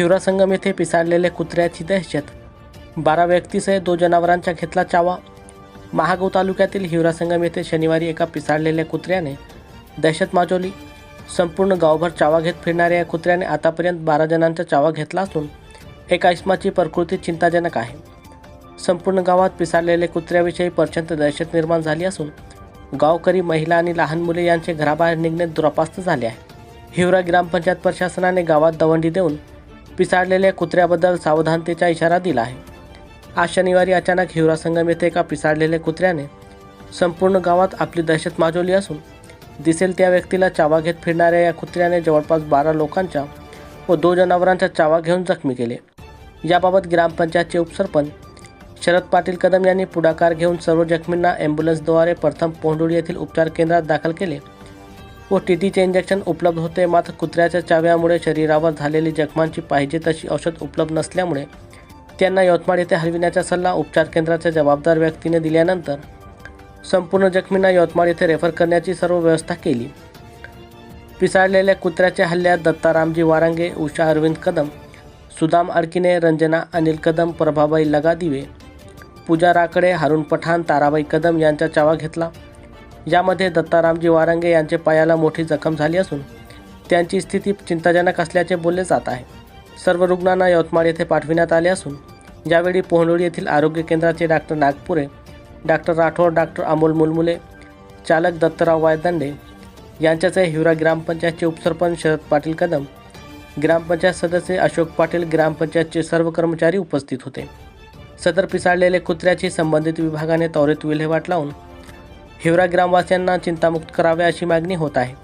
हिवरा संगम येथे पिसाळलेले कुत्र्याची दहशत. बारा व्यक्तीसह दो जनावरांचा घेतला चावा. महागाव तालुक्यातील हिवरा संगम येथे शनिवारी एका पिसाळलेल्या कुत्र्याने दहशत माजवली. संपूर्ण गावभर चावा घेत फिरणाऱ्या या कुत्र्याने आतापर्यंत बारा जणांचा चावा घेतला असून एका इस्माची प्रकृती चिंताजनक आहे. संपूर्ण गावात पिसाळलेले कुत्र्याविषयी प्रचंड दहशत निर्माण झाली असून गावकरी महिला आणि लहान मुले यांचे घराबाहेर निघणे दुरापास्त झाले आहे. हिवरा ग्रामपंचायत प्रशासनाने गावात दवंडी देऊन पिसाळलेल्या कुत्र्याबद्दल सावधानतेचा इशारा दिला आहे. आज शनिवारी अचानक हिवरा संगम येथे एका पिसाळलेल्या कुत्र्याने संपूर्ण गावात आपली दहशत माजवली असून दिसेल त्या व्यक्तीला चावा घेत फिरणाऱ्या या कुत्र्याने जवळपास बारा लोकांच्या व दोन जनावरांचा चावा घेऊन जखमी केले. याबाबत ग्रामपंचायतचे उपसरपंच शरद पाटील कदम यांनी पुढाकार घेऊन सर्व जखमींना ॲम्ब्युलन्सद्वारे प्रथम पोंडोळी येथील उपचार केंद्रात दाखल केले. व टी टीचे इंजेक्शन उपलब्ध होते. मात्र कुत्र्याच्या चाव्यामुळे शरीरावर झालेली जखमांची पाहिजे तशी औषध उपलब्ध नसल्यामुळे त्यांना यवतमाळ येथे हलविण्याचा सल्ला उपचार केंद्राच्या जबाबदार व्यक्तीने दिल्यानंतर संपूर्ण जखमींना यवतमाळ येथे रेफर करण्याची सर्व व्यवस्था केली. पिसाळलेल्या कुत्र्याच्या हल्ल्यात दत्तारामजी वारांगे उषा अरविंद कदम सुदाम अडकिने रंजना अनिल कदम प्रभाबाई लगादिवे पूजा राकडे हारून पठाण ताराबाई कदम यांचा चावा घेतला. यामध्ये दत्तारामजी वारंगे यांचे पायाला मोठी जखम झाली असून त्यांची स्थिती चिंताजनक असल्याचे बोलले जात आहे. सर्व रुग्णांना यवतमाळ येथे पाठविण्यात आले असून यावेळी पोहणोळी येथील आरोग्य केंद्राचे doctor Nagpure doctor Rathod doctor Amol Mulmule चालक दत्तराव वायदंडे यांच्यासह हिवरा ग्रामपंचायतचे उपसरपंच शरद पाटील कदम ग्रामपंचायत सदस्य अशोक पाटील ग्रामपंचायतचे सर्व कर्मचारी उपस्थित होते. सदर पिसाळलेले कुत्र्याची संबंधित विभागाने त्वरित विल्हेवाट लावून हिवरा ग्रामवासियांना चिंतामुक्त करावे अशी मागणी होत आहे.